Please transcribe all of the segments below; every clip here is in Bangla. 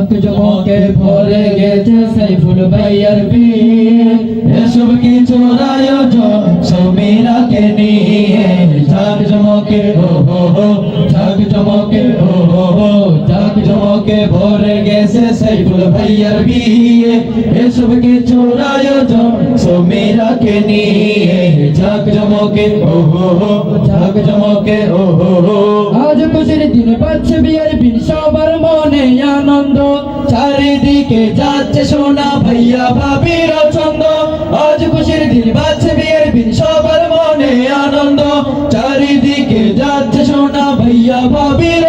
ঝাঁক জমকে ভরে গেছে সাইফুল ভাইয়ার পীর। এসব কিছু আয়োজন সমীরাকে নিয়ে। ঝাঁক জমকে, ও হো ঝাঁক জমকে, ও হো ঝাঁক জমকে ভরে গেছে সাইফুল ভাইয়ার বিয়ে। এসব কিছু আয়োজন সমীরাকে নিয়ে। ঝাঁক জমকে ও হো হো ঝাঁক জমকে ও হো হো। আজ খুশির দিন পাচ্ছে বিয়ের বিন সবার মনে আনন্দ। চারিদিকে যাচ্ছে সোনা ভাইয়া, ভাবির ছন্দ। আজ খুশির দিন পাচ্ছে বিয়ের বিন সবার মনে আনন্দ। চারিদিকে যাচ্ছে সোনা ভাইয়া, ভাবির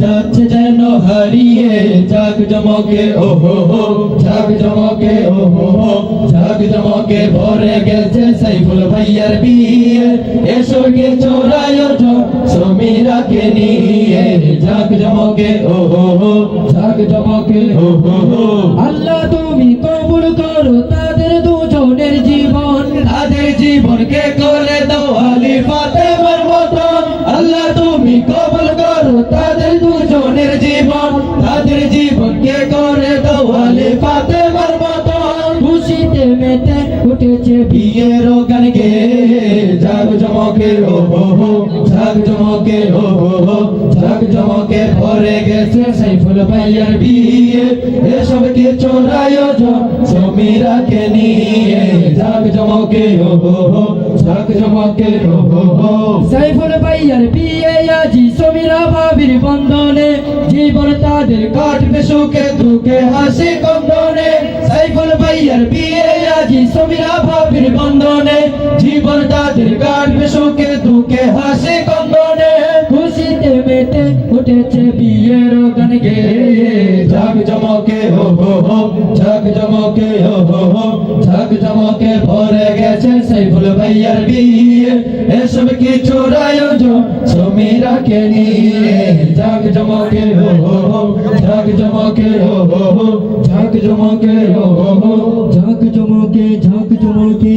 যাচ্ছে যেন হারিয়ে জাগ জমকে, ও হো হো জাগ জমকে, ও হো হো জাগ জমকে ভরে গেছে সাইফুল ভাইয়ার বিয়ে। এসো গে চোরায়োজন সমীরাকে নিয়ে। জাগ জমকে, ও হো হো জাগ জমকে, ও হো হো। আল্লাহ তুমি কবুল করো তাদের দুজনের জীবন। তাদের জীবনকে করে আল্লাহ তুমি কবল করো, তাদের দুজনের জীবন, তাদের জীবনকে করে দোয়ালে পাতে মতো। খুশিতে মেতে উঠেছে বিয়ের গান গে। জাগ জমকে হো জাগ জমকে হো। ভরে গেছে সাইফুল ভাইয়ার বিয়ে। এসব কিছু আয়োজন সমীরাকে নিয়ে। জাগ জমকে ও হো জমকে ও হো ভাইয়ার বিয়ে আজি সমীরা ভাবির বন্ধনে। জীবন তাদের কাটবে সুখে দুঃখে হাসি কন্দনে। সাইফুল ভাইয়ার বিয়ে আজি সমীরা ভাবির বন্ধনে। জীবন তাদের কাটবে সুখে দুঃখে হাসি কন্দনে। খুশিতে মেতে উঠেছে বিয়ের গান গে। জাগ জমকে হো হো হো জাগ জমকে হো হো হো জাগ জমকে ভরে গেছে সাইফুল ভাইয়ার বিয়ে। এসব কিছু আয়োজন সমীরাকে নিয়ে? জাগ জমকে হো হো হো জাগ জমকে হো হো হো জাগ জমকে হো হো হো জাগ জমকে জাগ জমকে।